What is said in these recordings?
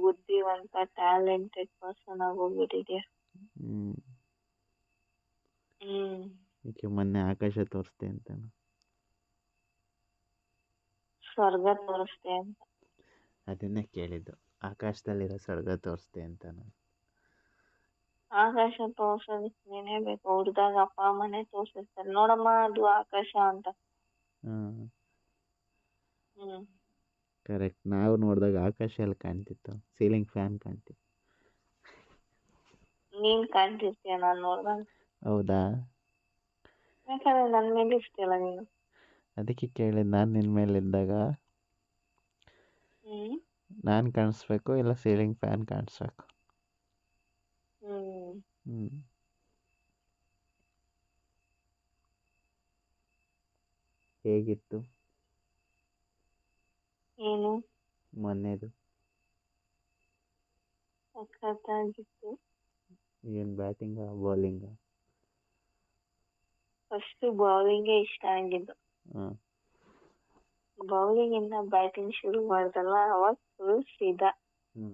ಬುದ್ಧಿವಂತ talented person ಆಗೋಗ್ಬಿಟ್ಟಿದ್ಯಾ ಹ್ಞೂ ಹ್ಮ್ ಏಕೆ ಮೊನ್ನೆ ಆಕಾಶ ತೋರಿಸ್ದೆ ಅಂತಾನ ಸ್ವರ್ಗ ತೋರಿಸ್ದೆ ಅಂತ ಅದನ್ನೇ ಕೇಳಿದ್ದು ಆಕಾಶದಲ್ಲಿರೋ ಸ್ವರ್ಗ ತೋರಿಸ್ದೆ ಅಂತಾನ ಆಕಾಶ ತೋರ್ಸೋದಕ್ಕೆ ನೀನೇ ಬೇಕು ಹುಡ್ದಾಗ ಅಪ್ಪ ಅಮ್ಮನೇ ತೋರ್ಸಿರ್ತಾರೆ ನೋಡಮ್ಮ ಅದು ಆಕಾಶ ಅಂತ ಹಾಂ ಹ್ಮ್ ಕರೆಕ್ಟ್. ನಾವು ನೋಡಿದಾಗ ಆಕಾಶ ಎಲ್ಲ ಕಾಣ್ತಿತ್ತು. Ceiling fan ಕಾಣ್ತಿತ್ತು. ನೀನ್ ಕಾಣ್ತಿರ್ತೀಯ ನಾನು ನೋಡ್ದಾಗ? ಹೌದಾ? ಯಾಕಂದ್ರೆ ನನ್ನ ಮೇಲೆ ಇರ್ತೀಯಲ್ಲ ನೀನು. ಅದಕ್ಕೆ ಕೇಳಿದ್ದು ನಾನು ನಿನ್ನ ಮೇಲೆ ಇದ್ದಾಗ. ಹ್ಮ್. ನಾನು ಕಾಣಿಸ್ಬೇಕು ಇಲ್ಲ ಸೀಲಿಂಗ್ ಫ್ಯಾನ್ ಕಾಣಿಸ್ಬೇಕು. ಹ್ಮ್. ಹ್ಞೂ ಹೇಗಿತ್ತು? ಏನು? ಮೊನ್ನೆದು ಸಖತ್ತಾಗಿತ್ತು ಏನು ಬ್ಯಾಟಿಂಗಾ ಬೌಲಿಂಗಾ? ಫಸ್ಟ್ ಬೌಲಿಂಗೇ ಇಷ್ಟ ಆಗಿದ್ದು. ಹಾಂ. ಬೌಲಿಂಗ್ ಇಂದ ಬ್ಯಾಟಿಂಗ್ ಶುರು ಮಾಡ್ದಲ್ಲ ಅವಾಗ ಫುಲ್ ಸೀದಾ. ಹ್ಞೂ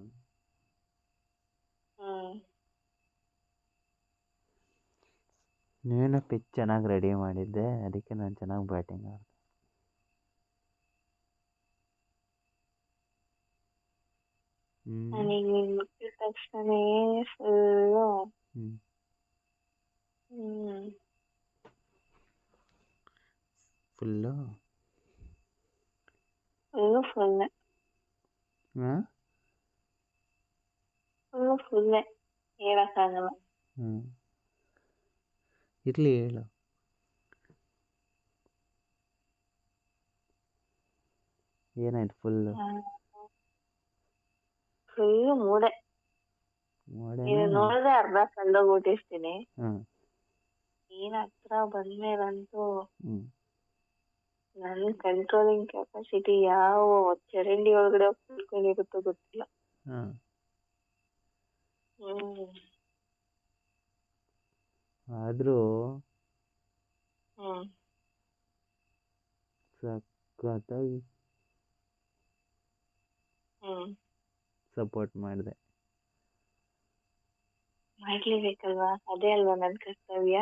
ಹ್ಮ್. ನೀನು ಪಿಚ್ ಚೆನ್ನಾಗಿ ರೆಡಿ ಮಾಡಿದ್ದೆ ಅದಕ್ಕೆ ನಾನು ಚೆನ್ನಾಗಿ ಬ್ಯಾಟಿಂಗ್ ಆಡಿದೆ. ಹ್ಞೂ ನನಗೆ ನೀನ್ ಮುಟ್ಟಿದ ತಕ್ಷಣನೇ ಫುಲ್ಲು ಹ್ಞೂ ಹ್ಮ್ ಫುಲ್ಲು ಫುಲ್ಲು ಫುಲ್ಲೆ ಹಾಂ ಫುಲ್ಲು ಫುಲ್ಲೆ ಹೇಳಕ್ಕಾಗಲ್ಲ ಫುಲ್ಲು ಮೂಡೆ. ನೋಡೇನಾ ನೋಡಿದ್ರೆ ಅರ್ಧ ಕಂಡೋಗಿ ಊಟಿಸ್ತೀನಿ ನೀನ್ ಹತ್ರ ಬಂದ್ಮೇಲಂತೂ ನನ್ ಕಂಟ್ರೋಲಿಂಗ್ ಕೆಪಾಸಿಟಿ ಯಾವ ಚರಂಡಿ ಒಳಗಡೆ ಹೋಗಿ ಕುತ್ಕೊಂಡಿರುತ್ತೋ ಗೊತ್ತಿಲ್ಲ. ಆದ್ರೂ ಹ್ಮ್. ಆದರೂ ಹ್ಮ್. ಸಖತ್ತಾಗಿ ಹ್ಮ್ ಸಪೋರ್ಟ್ ಮಾಡಿದೆ. ಮಾಡ್ಲೇಬೇಕಲ್ವಾ ಅದೇ ಅಲ್ವಾ ನನ್ ಕರ್ತವ್ಯ?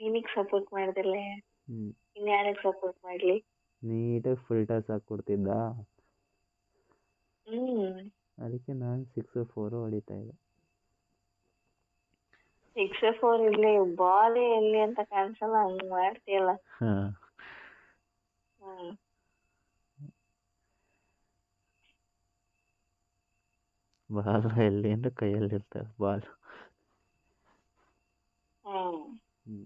ನಿನಗ್ ಸಪೋರ್ಟ್ ಮಾಡ್ದಲೆ ಇನ್ಯಾರಿಗೆ ಸಪೋರ್ಟ್ ಮಾಡ್ಲಿ? ನೀಟಾಗಿ ಫುಲ್ ಟಾಸ್ ಹಾಕ್ಕೊಡ್ತಿದ್ದ? ಹ್ಮ್. ಅದಕ್ಕೆ ನಾನು ಸಿಕ್ಸ್ ಫೋರ್ ಹೊಡಿತಾ ಇದ್ದೆ. ಸಿಕ್ಸ್ ಫೋರ್ ಇರ್ಲಿ ಬಾಲ್ ಎಲ್ಲಿ ಅಂತ ಕಾಣಿಸಲ್ಲ ಹಂಗ್ ಮಾಡ್ತೀಯಲ್ಲ ಹಾಂ ಹ್ಮ್ ಬಾಲ್ ಎಲ್ಲಿ ಅಂದ್ರೆ ಕೈಯಲ್ಲಿರ್ತವೆ ಬಾಲ್. ಹ್ಮ್. ಹ್ಞೂ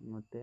ಮತ್ತೆ?